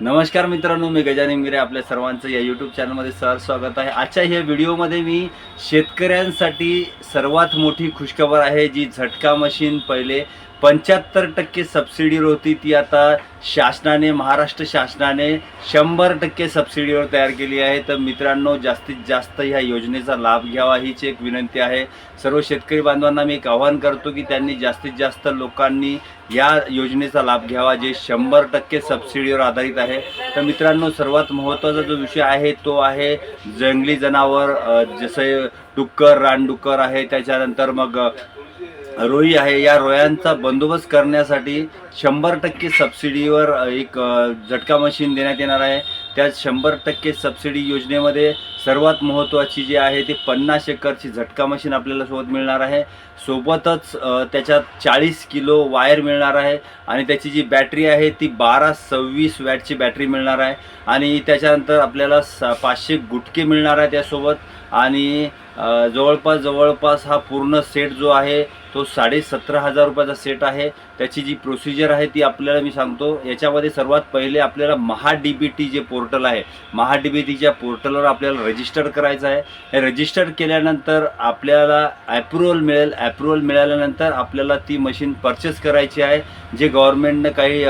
नमस्कार मित्रांनो मी गजानन मिरे आपल्या सर्वांचं या यूट्यूब चॅनलमध्ये सहज स्वागत आहे. आजच्या ह्या व्हिडिओमध्ये मी शेतकऱ्यांसाठी सर्वात मोठी खुशखबर आहे जी झटका मशीन पहिले पंच्याहत्तर टक्के सबसिडीवर होती ती आता शासनाने महाराष्ट्र शासनाने शंभर टक्के सबसिडीवर तयार केली आहे. तर मित्रांनो जास्तीत जास्त ह्या योजनेचा लाभ घ्यावा हीच एक विनंती आहे. सर्व शेतकरी बांधवांना मी एक आवाहन करतो की त्यांनी जास्तीत जास्त लोकांनी या योजनेचा लाभ घ्यावा जे शंभर टक्के सबसिडीवर आधारित आहे. तर मित्रांनो सर्वात महत्त्वाचा जो विषय आहे तो आहे जंगली जनावर जसे डुक्कर रानडुक्कर आहे. त्याच्यानंतर मग रोई आहे. या रोयांचा बंदोबस्त करण्यासाठी शंभर टक्के सबसिडीवर एक झटका मशीन देण्यात येणार आहे. त्या शंभर टक्के सबसिडी योजनेमध्ये सर्वात महत्त्वाची जी आहे ती पन्नास एकरची झटका मशीन आपल्याला सोबत मिळणार आहे. सोबतच त्याच्यात चाळीस किलो वायर मिळणार आहे आणि त्याची जी बॅटरी आहे ती बारा सव्वीस वॅटची बॅटरी मिळणार आहे. आणि त्याच्यानंतर आपल्याला स पाचशे गुटके मिळणार आहे त्यासोबत. आणि जवळपास जवळपास हा पूर्ण सेट जो आहे तो साडे सतरा हजार रुपयाचा सेट आहे. त्याची जी प्रोसिजर आहे ती आपल्याला मी सांगतो याच्यामध्ये सर्वात पहिले आपल्याला महा डी बी टी जे पोर्टल आहे महा डी बी टीच्या पोर्टलवर आपल्याला रजिस्टर करायचं आहे. हे रजिस्टर केल्यानंतर आपल्याला ॲप्रुव्हल मिळेल. ॲप्रुव्हल मिळाल्यानंतर आपल्याला ती मशीन परचेस करायची आहे. जे गव्हर्मेंटनं काही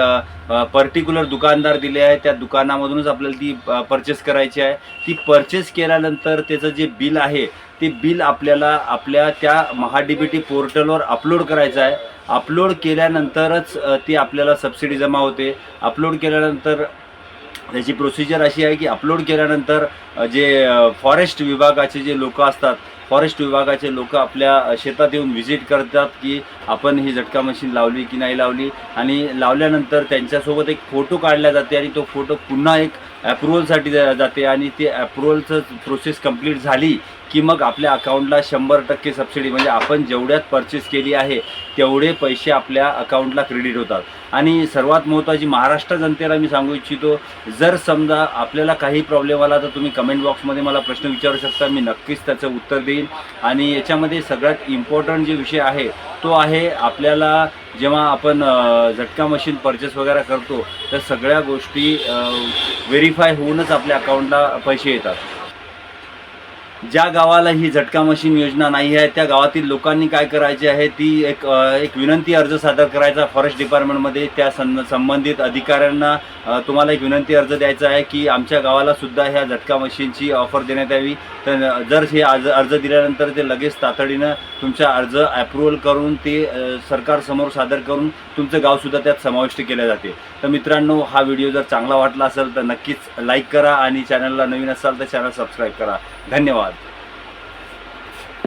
पर्टिक्युलर दुकानदार दिले आहे त्या दुकानामधूनच आपल्याला ती परचेस करायची आहे. ती परचेस केल्यानंतर त्याचं जे बिल आहे ते बिल आपल्याला आपल्या त्या महाडीबीटी पोर्टलवर अपलोड करायचं आहे. अपलोड केल्यानंतरच ती आपल्याला सबसिडी जमा होते. अपलोड केल्यानंतर त्याची प्रोसिजर अशी आहे की अपलोड केल्यानंतर जे फॉरेस्ट विभागाचे जे लोक असतात फॉरेस्ट विभागाचे लोक आपल्या शेतात येऊन व्हिजिट करतात की आपण ही झटका मशीन लावली की नाही लावली आणि लावल्यानंतर त्यांच्यासोबत एक फोटो काढला जाते आणि तो फोटो पुन्हा एक ॲप्रुव्हलसाठी जाते आणि ते ॲप्रुव्हलचं प्रोसेस कंप्लीट झाली की मग आपल्या अकाउंटला शंभर टक्के सबसिडी म्हणजे आपण जेवढ्यात परचेस केली आहे तेवढे पैसे आपल्या अकाउंटला क्रेडिट होतात. आणि सर्वात महत्त्वाची महाराष्ट्र जनतेला मी सांगू इच्छितो जर समजा आपल्याला काही प्रॉब्लेम आला तर तुम्ही कमेंट बॉक्समध्ये मला प्रश्न विचारू शकता. मी नक्कीच त्याचं उत्तर देईन. आणि याच्यामध्ये सगळ्यात इम्पॉर्टंट जे विषय आहे तो आहे आपल्याला जेव्हा आपण झटका मशीन परचेस वगैरे करतो तर सगळ्या गोष्टी व्हेरीफाय होऊनच आपल्या अकाउंटला पैसे येतात. ज्या गावाला ही झटका मशीन योजना नाही आहे त्या गावातील लोकांनी काय करायचे आहे ती एक एक विनंती अर्ज सादर करायचा फॉरेस्ट डिपार्टमेंटमध्ये. त्या सं संबंधित अधिकाऱ्यांना तुम्हाला एक विनंती अर्ज द्यायचा आहे की आमच्या गावाला सुद्धा ह्या झटका मशीनची ऑफर देण्यात यावी. तर जर हे अर्ज अर्ज दिल्यानंतर ते लगेच तातडीनं तुमचा अर्ज ॲप्रुव्हल करून ते सरकारसमोर सादर करून तुमचं गावसुद्धा त्यात समाविष्ट केले जाते. तर मित्रांनो हा व्हिडिओ जर चांगला वाटला असेल तर नक्कीच लाईक करा आणि चॅनलला नवीन असाल तर चॅनल सबस्क्राईब करा. धन्यवाद.